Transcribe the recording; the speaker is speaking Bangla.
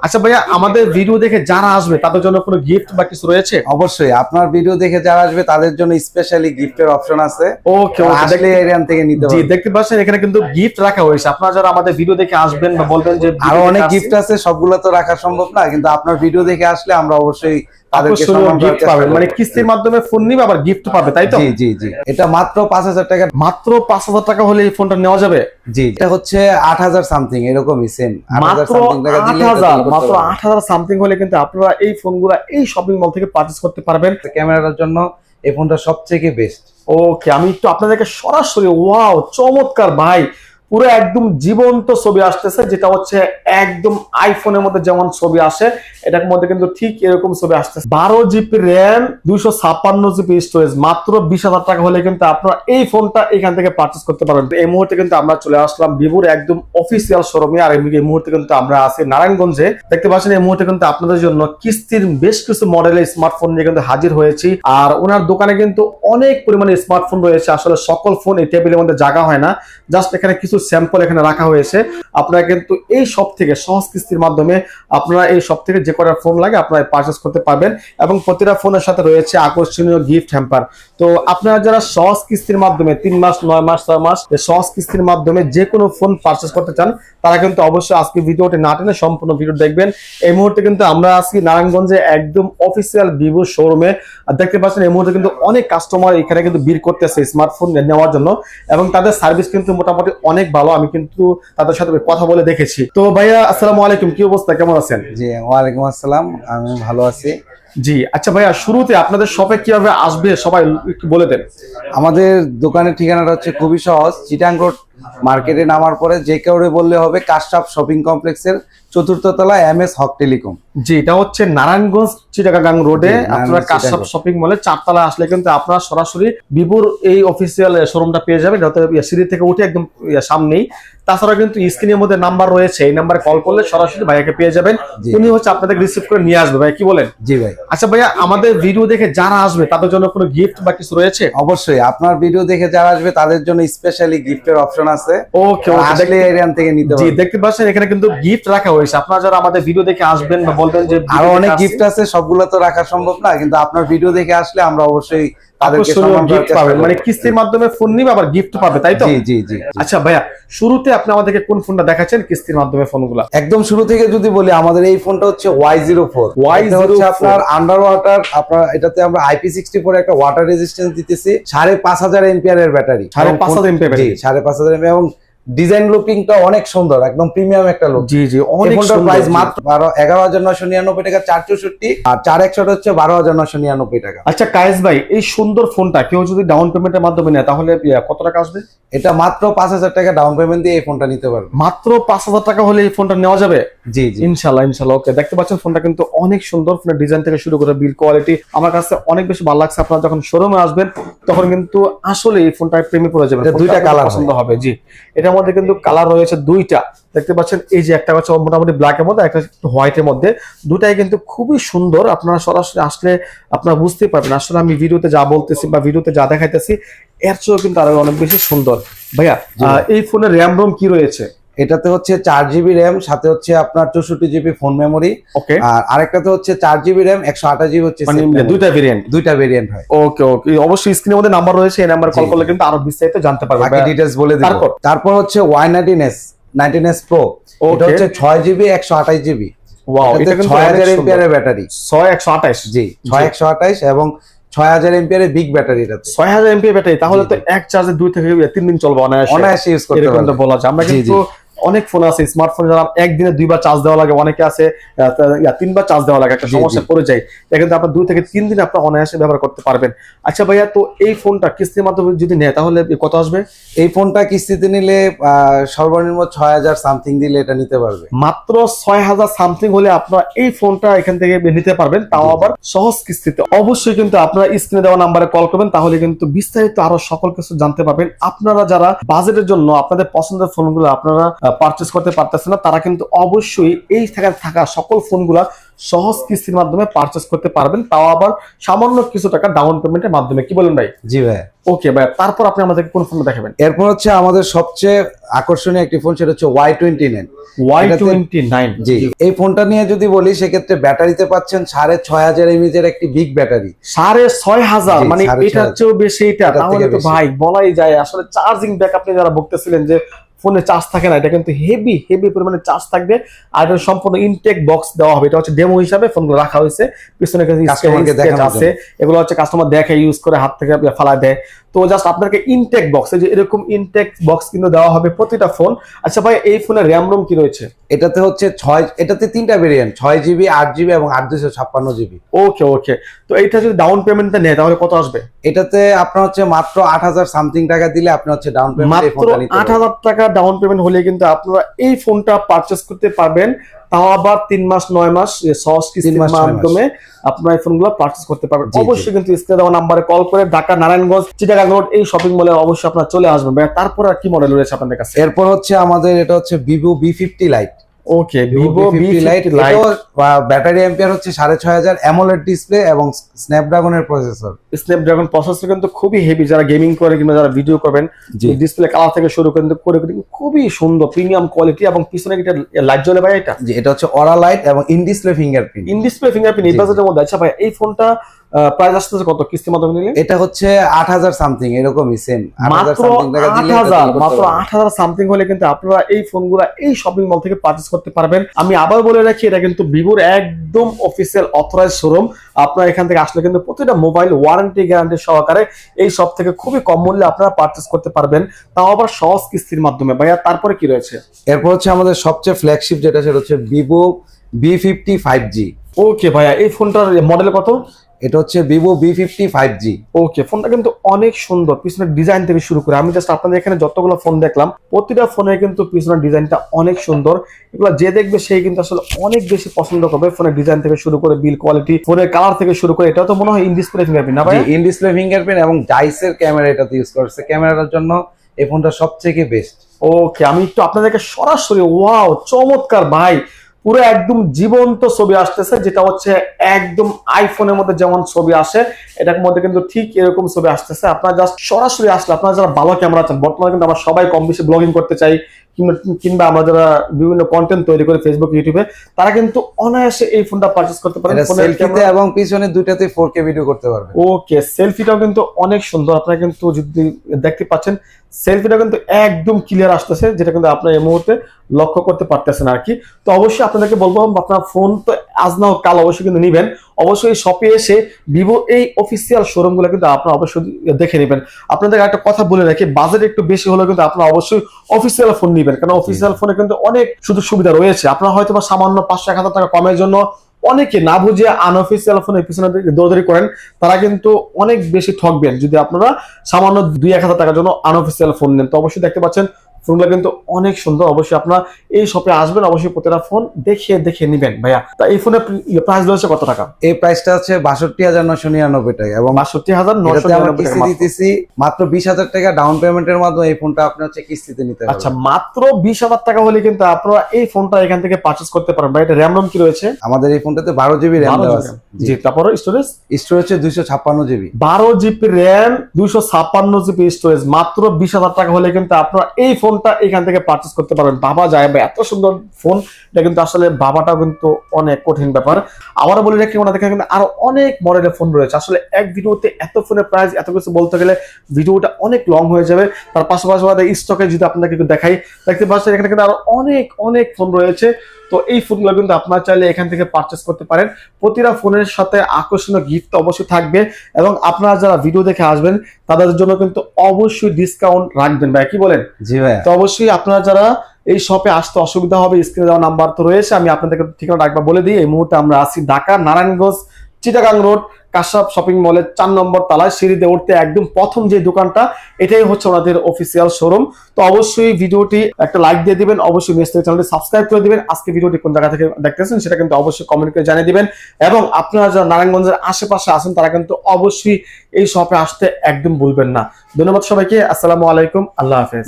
আচ্ছা ভাইয়া আমাদের ভিডিও দেখে যারা আসবে তাদের জন্য কোনো গিফট বা কিছু রয়েছে? অবশ্যই আপনার ভিডিও দেখে যারা আসবে তাদের জন্য স্পেশালি গিফটের অপশন আছে। ওকে আসলে এরিয়ান থেকে নিতে জি দেখতে পাচ্ছেন এখানে কিন্তু গিফট রাখা হয়েছে। আপনারা যারা আমাদের ভিডিও দেখে আসবেন বা বলবেন যে আরও অনেক গিফট আছে সবগুলো তো রাখা সম্ভব না কিন্তু আপনার ভিডিও দেখে আসলে আমরা অবশ্যই মানে কিস্তির মাধ্যমে ফোন নিবে আবার গিফট পাবে তাই তো? জি জি জি। এটা মাত্র পাঁচ হাজার টাকা। মাত্র পাঁচ হাজার টাকা হলে এই ফোনটা নেওয়া যাবে? জি এটা হচ্ছে আট হাজার সামথিং এরকমই সেম মাত্র আট হাজার মাত্র আট হাজার সামথিং হলে কিন্তু আপনারা এই ফোনগুলা এই শপিং মল থেকে পারচেস করতে পারবেন। ক্যামেরার জন্য এই ফোনটা সবথেকে বেস্ট ওকে আমি একটু আপনাদেরকে সরাসরি ওয়াও চমৎকার ভাই। পুরো একদম জীবন্ত ছবি আসতেছে, যেটা হচ্ছে একদম আইফোনের মধ্যে যেমন ছবি আসে, এটার মধ্যে কিন্তু ঠিক এরকম ছবি আসতেছে। বারো জিবি র্যাম, দুইশো ছাপ্পান্ন জিবি স্টোরেজ মাত্র বিশ হাজার টাকা হলে কিন্তু আপনারা এই ফোনটা এখান থেকে পারচেস করতে পারবেন। এই মুহূর্তে কিন্তু আমরা চলে আসলাম ভিভোর একদম অফিসিয়াল শোরুমে আর এই মুহূর্তে কিন্তু আমরা আছি নারায়ণগঞ্জে। দেখতে পাচ্ছেন, এই মুহূর্তে কিন্তু আপনাদের জন্য কিস্তির বেশ কিছু মডেলের স্মার্টফোন নিয়ে কিন্তু হাজির হয়েছি। আর ওনার দোকানে কিন্তু অনেক পরিমাণে স্মার্টফোন রয়েছে। আসলে সকল ফোন এই টেবিলের মধ্যে জায়গা হয় না। জাস্ট এখানে কিছু স্যাম্পল এখানে রাখা হয়েছে। আপনারা কিন্তু এই সব থেকে সহজ কিস্তির মাধ্যমে আপনারা এই সব থেকে যে কটা ফোন লাগে আপনারা পারচেস করতে পারবেন এবং প্রতিটা ফোনের সাথে রয়েছে আকর্ষণীয় গিফট হ্যাম্পার তো আপনারা যারা সহজ কিস্তির মাধ্যমে তিন মাস, নয় মাস, ছয় মাস সহজ কিস্তির মাধ্যমে যে কোনো ফোন পারচেস করতে চান, তারা কিন্তু অবশ্যই আজকে ভিডিওটি না টেনে সম্পূর্ণ ভিডিও দেখবেন। এই মুহূর্তে কিন্তু আমরা আজকে নারায়ণগঞ্জে একদম অফিসিয়াল ভিভো শোরুমে দেখতে পাচ্ছেন এই মুহূর্তে কিন্তু অনেক কাস্টমার এখানে কিন্তু ভিড় করতেছে স্মার্টফোন নেওয়ার জন্য এবং তাদের সার্ভিস কিন্তু মোটামুটি অনেক ভালো আমি কিন্তু তাদের সাথে কথা বলে দেখেছি। তো ভাইয়া আসসালামু আলাইকুম কি অবস্থা? কেমন আছেন? জি ওয়ালাইকুম আসসালাম আমি ভালো আছি। জি আচ্ছা ভাইয়া শুরুতে আপনাদের শপে কীভাবে আসবে সবাই বলে দেন। আমাদের দোকানের ঠিকানাটা হচ্ছে খুবই সহজ চিটাং রোড মার্কেটে নামার পরে যে কাউরে বললে হবে কাশটাপ শপিং কমপ্লেক্সের চতুর্থ তলা এম এস হক টেলিকম। জি এটা হচ্ছে নারায়ণগঞ্জ চিটাগাং রোডে আপনারা কাশ্যপ শপিং মলে চারতলা আসলে কিন্তু আপনারা সরাসরি বিপুর এই অফিসিয়াল শোরুমটা পেয়ে যাবেন। সিঁড়ি থেকে উঠে একদম সামনেই। তাছাড়া কিন্তু স্ক্রিনের মধ্যে নাম্বার রয়েছে। এই নাম্বারে কল করলে সরাসরি ভাইয়াকে পেয়ে যাবেন। উনি হচ্ছে আপনাদের রিসিভ করে নিয়ে আসবে। ভাই কি বলেন? জি ভাই। আচ্ছা ভাইয়া আমাদের ভিডিও দেখে যারা আসবে তাদের জন্য কোনো গিফট বা কিছু রয়েছে? অবশ্যই। আপনার ভিডিও দেখে যারা আসবে তাদের জন্য স্পেশালি গিফটের অপশন আছে। ওকে আসলে এরিয়ান থেকে নিতে জি দেখতে পাচ্ছেন এখানে কিন্তু গিফট রাখা হয়েছে। আপনারা যারা আমাদের ভিডিও দেখে আসবেন বা বলবেন যে আরও অনেক গিফট আছে সবগুলো তো রাখা সম্ভব না কিন্তু আপনার ভিডিও দেখে আসলে আমরা অবশ্যই তাদেরকে গিফট পাবেন মানে কিস্তির মাধ্যমে ফোন নিবে আবার গিফট পাবে তাই তো? জি জি জি আচ্ছা ভাইয়া শুরুতে আপনি আমাদেরকে কোন ফোনটা দেখাচ্ছেন কিস্তির মাধ্যমে ফোনগুলা একদম শুরু থেকে যদি বলি আমাদের এই ফোনটা হচ্ছে ওয়াই জিরো ফোর Y04 হচ্ছে আপনার আন্ডার ওয়াটার আপনার এটাতে আমরা আইপি সিক্সটি ফোর একটা ওয়াটার রেজিস্ট্যান্স দিতেছি সাড়ে পাঁচ হাজার এমপিআর এর ব্যাটারি সাড়ে পাঁচ হাজার MPH জি সাড়ে পাঁচ হাজার এমপি এবং ডিজাইন লুকিংটা অনেক সুন্দর একদম প্রিমিয়াম একটা লুক জি জি অনেক সুন্দর। প্রাইস মাত্র বারো এগারো হাজার নশো নিরানব্বই টাকা চার চৌষট্টি আর চার একশো হচ্ছে বারো হাজার নশো নিরানব্বই টাকা। আচ্ছা কায়েস ভাই এই সুন্দর ফোনটা কেউ যদি ডাউন পেমেন্টের মাধ্যমে নেয় তাহলে কত টাকা আসবে? এটা মাত্র পাঁচ হাজার টাকা ডাউন পেমেন্ট দিয়ে এই ফোনটা নিতে পারবে। মাত্র পাঁচ হাজার টাকা হলে এই ফোনটা নেওয়া যাবে? জি জি। ইনশাল্লাহ ইনশাল্লাহ ওকে দেখতে পাচ্ছেন ফোনটা কিন্তু অনেক সুন্দর ফোনের ডিজাইন থেকে শুরু করে বিল কোয়ালিটি আমার কাছে অনেক বেশি ভালো লাগছে আপনারা যখন শোরুমে আসবেন তখন কিন্তু আসলে এই ফোনটা প্রেমে পড়ে যাবে দুইটা কালার পছন্দ হবে। জি। এটার মধ্যে কিন্তু কালার রয়েছে দুইটা। দেখতে পাচ্ছেন এই যে একটা হচ্ছে মোটামুটি ব্ল্যাকের মধ্যে একটা হোয়াইটের মধ্যে। দুটাই কিন্তু খুবই সুন্দর। আপনারা সরাসরি আসলে আপনারা বুঝতে পারবেন। আসলে আমি ভিডিওতে যা বলতেছি বা ভিডিওতে যা দেখাইতেছি এর চেয়েও কিন্তু আরও অনেক বেশি সুন্দর। ভাইয়া এই ফোনের র্যাম রোম কি রয়েছে? এটাতে হচ্ছে চার জিবি র্যাম সাথে হচ্ছে আপনার চৌষট্টি জিবি ফোন মেমোরি ওকে আর আরেকটাতে হচ্ছে চার জিবি র্যাম একশো আঠাশ জিবি হচ্ছে মানে। দুইটা ভেরিয়েন্ট দুইটা ভেরিয়েন্ট হয়। ওকে ওকে অবশ্যই স্ক্রিনের মধ্যে নাম্বার রয়েছে এই নাম্বার কল করলে কিন্তু আরও বিস্তারিত জানতে পারবে। বাকি ডিটেলস বলে দিব। তারপর? তারপর হচ্ছে Y nineteen S nineteen S pro. এটা হচ্ছে ছয় জিবি একশো আঠাশ জিবি ওয়াও এটা ছয় হাজার। এমপিআর এর ব্যাটারি। ছয় একশো আঠাশ। জি ছয় একশো আঠাশ এবং ছয় হাজার এমপিআর এর বিগ ব্যাটারি এটাতে। ছয় হাজার এমপি ব্যাটারি তাহলে তো এক চার্জে দুই থেকে তিন দিন চলবে অনায়াসে। অনায়াসে ইউজ করতে পারবে বলা যায়। আমরা কিন্তু অনেক ফোন আছে স্মার্টফোন যারা একদিনে দুইবার চার্জ দেওয়া লাগে অনেকে আছে তিনবার চার্জ দেওয়া লাগে একটা সমস্যা পড়ে যায়। কিন্তু আপনার দুই থেকে তিন দিন আপনার অনায়াসে ব্যবহার করতে পারবেন। আচ্ছা ভাইয়া তো এই ফোনটা কিস্তির মাধ্যমে যদি নেয় তাহলে কত আসবে? এই ফোনটা কিস্তিতে নিলে সর্বনিম্ন ছয় হাজার সামথিং দিলে এটা নিতে পারবে। মাত্র ছয় হাজার সামথিং হলে আপনারা এই ফোনটা এখান থেকে নিতে পারবেন তাও আবার সহজ কিস্তিতে। অবশ্যই কিন্তু আপনারা স্ক্রিনে দেওয়া নাম্বারে কল করবেন তাহলে কিন্তু বিস্তারিত আরও সকল কিছু জানতে পারবেন। আপনারা যারা বাজেটের জন্য আপনাদের পছন্দের ফোনগুলো আপনারা পারচেস করতে পারতেছেন না তারা কিন্তু অবশ্যই এই থাকা থাকা সকল ফোনগুলা সহজ কিস্তির মাধ্যমে পারচেস করতে পারবেন। তাও আবার সামান্য কিছু টাকা ডাউন পেমেন্টের মাধ্যমে। কি বলেন ভাই? জি ভাই। ওকে ভাই তারপর আপনি আমাদেরকে কোন ফোন দেখাবেন? এরপর হচ্ছে আমাদের সবচেয়ে আকর্ষণীয় একটি ফোন সেটা হচ্ছে Y twenty nine Y twenty nine G. এই ফোনটা নিয়ে যদি বলি সেক্ষেত্রে ব্যাটারিতে পাচ্ছেন সাড়ে ছয় হাজার এমএজের একটি বিগ ব্যাটারি সাড়ে ছয় হাজার? মানে এটার চেয়েও বেশি এটা। তাহলে তো ভাই বলাই যায় আসলে চার্জিং ব্যাক আপনি যারা ভুগতেছিলেন যে ফোনে চার্জ থাকে না এটা কিন্তু হেভি হেভি পরিমাণে চার্জ থাকবে। আর এটা সম্পূর্ণ ইনটেক বক্স দেওয়া হবে এটা হচ্ছে ডেমো হিসাবে ফোনগুলো রাখা হয়েছে। পিছনে আছে। এগুলো হচ্ছে কাস্টমার দেখে ইউজ করে হাত থেকে ফালা দেয়। তো জাস্ট আপনাকে ইনটেক বক্স এই যে এরকম ইনটেক বক্স কিন্তু দেওয়া হবে প্রতিটা ফোন আচ্ছা ভাই এই ফোনের র্যাম রোম কি রয়েছে? এটাতে হচ্ছে ছয় এটাতে তিনটা ভেরিয়েন্ট ছয় জিবি আট জিবি এবং আট দুশো ছাপ্পান্ন জিবি ওকে ওকে তো এইটা যদি ডাউন পেমেন্টটা নেয় তাহলে কত আসবে? এটাতে আপনার হচ্ছে মাত্র আট হাজার সামথিং টাকা দিলে আপনি হচ্ছে ডাউন পেমেন্ট মাত্র আট। হাজার টাকা ডাউন পেমেন্ট হলে কিন্তু আপনারা এই ফোনটা পারচেস করতে পারবেন। তাও আবার তিন মাস নয় মাস সহজ কিস্তির মাধ্যমে আপনার আইফোন ফোনগুলো পারচেস করতে পারবেন। অবশ্যই কিন্তু স্ক্রিনে দেওয়া নাম্বারে কল করে ঢাকা নারায়ণগঞ্জ চিটাগাং রোড এই শপিং মলে অবশ্যই আপনার চলে আসবেন। তারপর আর কি মডেল রয়েছে আপনাদের কাছে? এরপর হচ্ছে আমাদের এটা হচ্ছে Vivo V fifty lite okay Vivo V lite battery ampere হচ্ছে সাড়ে ছয় হাজার অ্যামোলেড ডিসপ্লে এবং স্ন্যাপড্রাগনের প্রসেসর স্ন্যাপড্রাগন প্রসেসর কিন্তু খুবই হেভি যারা গেমিং করে কিংবা যারা ভিডিও করবেন ডিসপ্লে কালার থেকে শুরু করে করে খুবই সুন্দর প্রিমিয়াম কোয়ালিটি এবং পিছনে এটা লাইট জ্বলে ভাই এটা। এটা হচ্ছে অরা লাইট এবং in display fingerprint in display fingerprint এই বাজেটের মধ্যে আচ্ছা ভাই। এই ফোনটা প্রাইস আসতেছে কত? কিস্তির মাধ্যমে নিলে? এটা হচ্ছে আট হাজার সামথিং এরকমই সেম আট হাজার মাত্র সামথিং টাকা আট দিলে হাজার এটা মাত্র সামথিং হলে কিন্তু আপনারা এই ফোনগুলো এই শপিং মল থেকে পারচেস করতে পারবেন। আমি আবার বলে রাখি এটা কিন্তু ভিভোর একদম অফিসিয়াল অথরাইজ শোরুম আপনারা এখান থেকে আসলে কিন্তু প্রতিটা মোবাইল ওয়ারেন্টি গ্যারান্টি সহকারে এই সব থেকে খুবই কম মূল্যে আপনারা পারচেস করতে পারবেন। তাও আবার সহজ কিস্তির মাধ্যমে। ভাইয়া তারপরে কি রয়েছে? এরপর হচ্ছে আমাদের সবচেয়ে ফ্ল্যাগশিপ যেটা সেটা হচ্ছে Vivo V fifty five G okay ভাইয়া এই ফোনটার মডেল কত? এটা হচ্ছে Vivo V fifty five G okay ফোনটা কিন্তু অনেক সুন্দর পিছনের ডিজাইন থেকে শুরু করে। আমি জাস্ট আপনাদের এখানে যতগুলো ফোন দেখলাম প্রতিটা ফোনের কিন্তু পিছনের ডিজাইনটা অনেক সুন্দর। এগুলো যে দেখবে সেই কিন্তু আসলে অনেক বেশি পছন্দ করবে ফোনের ডিজাইন থেকে শুরু করে বিল কোয়ালিটি ফোনের কালার থেকে শুরু করে। এটা তো মনে হয় ইন ডিসপ্লে ফিঙ্গারপ্রিন্ট না ভাই ইন ডিসপ্লে ফিঙ্গারপ্রিন্ট এবং ডাইসের ক্যামেরা এটাতে ইউজ করছে। ক্যামেরার জন্য এই ফোনটা সবথেকে বেস্ট ওকে আমি একটু আপনাদেরকে সরাসরি ওয়াও চমৎকার ভাই। পুরো একদম জীবন্ত ছবি আসতেছে যেটা হচ্ছে একদম আইফোনের মধ্যে যেমন ছবি আসে এটার মধ্যে কিন্তু ঠিক এরকম ছবি আসতেছে। আপনারা জাস্ট সরাসরি আসলে আপনারা যারা ভালো ক্যামেরা আছেন বর্তমানে কিন্তু আমরা সবাই কম বেশি ব্লগিং করতে চাই কিংবা আমরা যারা বিভিন্ন কন্টেন্ট তৈরি করে ফেসবুক ইউটিউবে তারা কিন্তু অনায়াসে এই ফোনটা পারচেস করতে পারেন। ফোনের সেলফিতে এবং পিছনে ফোর কে ভিডিও করতে পারবে। ওকে সেলফিটাও কিন্তু অনেক সুন্দর। আপনারা কিন্তু যদি দেখতে পাচ্ছেন সেলফিটা কিন্তু একদম ক্লিয়ার আসতেছে যেটা কিন্তু আপনারা এই মুহূর্তে লক্ষ্য করতে পারতেছেন আর কি তো অবশ্যই আপনাদেরকে বলব আপনার ফোন তো আজ না কাল অবশ্যই কিন্তু নিবেন। অবশ্যই শপে এসে ভিভো এই অফিসিয়াল শোরুমগুলো কিন্তু আপনারা অবশ্যই দেখে নেবেন। আপনাদের একটা কথা বলে রাখি বাজেট একটু বেশি হলে কিন্তু আপনারা অবশ্যই অফিসিয়াল ফোন নিবেন। কারণ অফিসিয়াল ফোনে কিন্তু অনেক সুযোগ সুবিধা রয়েছে। আপনারা হয়তো বা সামান্য পাঁচশো এক হাজার টাকা কমের জন্য অনেকে না বুঝে আনঅফিসিয়াল ফোনের পিছনে দৌড়াদৌড়ি করেন, তারা কিন্তু অনেক বেশি ঠকবেন। যদি আপনারা সামান্য দুই এক হাজার টাকার জন্য আনঅফিসিয়াল ফোন নেন, তো অবশ্যই দেখতে পাচ্ছেন ফোনগুলো কিন্তু অনেক সুন্দর। অবশ্যই আপনারা এই শপে আসবেন অবশ্যই প্রতিটা ফোন দেখে দেখে নিবেন। ভাইয়া তা এই ফোনের প্রাইস রয়েছে কত টাকা? এই প্রাইসটা হচ্ছে বাষট্টি হাজার নশো নিরানব্বই টাকা এবং বাষট্টি হাজার নশো দিতেছি মাত্র বিশ হাজার টাকা ডাউন পেমেন্টের মাধ্যমে এই ফোনটা আপনি হচ্ছে কিস্তিতে নিতে আচ্ছা মাত্র বিশ হাজার টাকা হলে কিন্তু আপনারা এই ফোনটা এখান থেকে পারচেস করতে পারেন ভাই এটা র্যাম রোম কি রয়েছে? আমাদের এই ফোনটাতে বারো জিবি র্যাম দেওয়া আছে। জি তারপরে স্টোরেজ স্টোরেজ হচ্ছে দুইশো ছাপ্পান্ন জিবি বারো জিবি র্যাম দুইশো ছাপ্পান্ন জিবি স্টোরেজ মাত্র বিশ হাজার টাকা হলে কিন্তু আপনারা এই ফোনটা এখান থেকে পারচেস করতে পারবেন। বাবা যায় বা এত সুন্দর ফোন এটা কিন্তু আসলে বাবাটাও কিন্তু অনেক কঠিন ব্যাপার। আবারও বলে রাখি ওনাদের কিন্তু আরও অনেক মডেলের ফোন রয়েছে। আসলে এক ভিডিওতে এত ফোনের প্রাইস এত কিছু বলতে গেলে ভিডিওটা অনেক লং হয়ে যাবে। তার পাশাপাশি আমাদের স্টকে যদি আপনাকে দেখাই, দেখতে পাচ্ছেন এখানে কিন্তু আরও অনেক অনেক ফোন রয়েছে। তো এই ফোনগুলো কিন্তু আপনারা চাইলে এখান থেকে পারচেস করতে পারেন। প্রতিটা ফোনের সাথে আকর্ষণীয় গিফট অবশ্যই থাকবে এবং আপনারা যারা ভিডিও দেখে আসবেন তাদের জন্য কিন্তু অবশ্যই ডিসকাউন্ট রাখবেন। ভাই কি বলেন? জি ভাই। তো অবশ্যই আপনারা যারা এই শপে আসতে অসুবিধা হবে স্ক্রিনে দেওয়া নাম্বার তো রয়েছে আমি আপনাদেরকে ঠিকানা একবার বলে দিই। এই মুহূর্তে আমরা আছি ঢাকা নারায়ণগঞ্জ চিটাগাং রোড কাশাপ শপিং মলের চার নম্বর তালায় সিঁড়িতে উঠতে একদম প্রথম যে দোকানটা, এটাই হচ্ছে ওনাদের অফিসিয়াল শোরুম তো অবশ্যই ভিডিওটি একটা লাইক দিয়ে দিবেন, অবশ্যই নিউজ চ্যানেলটি সাবস্ক্রাইব করে দিবেন। আজকে ভিডিওটি কোন জায়গা থেকে দেখতেছেন সেটা কিন্তু অবশ্যই কমেন্ট করে জানিয়ে দিবেন। এবং আপনারা যারা নারায়ণগঞ্জের আশেপাশে আছেন, তারা কিন্তু অবশ্যই এই শপে আসতে একদম ভুলবেন না। ধন্যবাদ সবাইকে, আসসালামু আলাইকুম, আল্লাহ হাফেজ।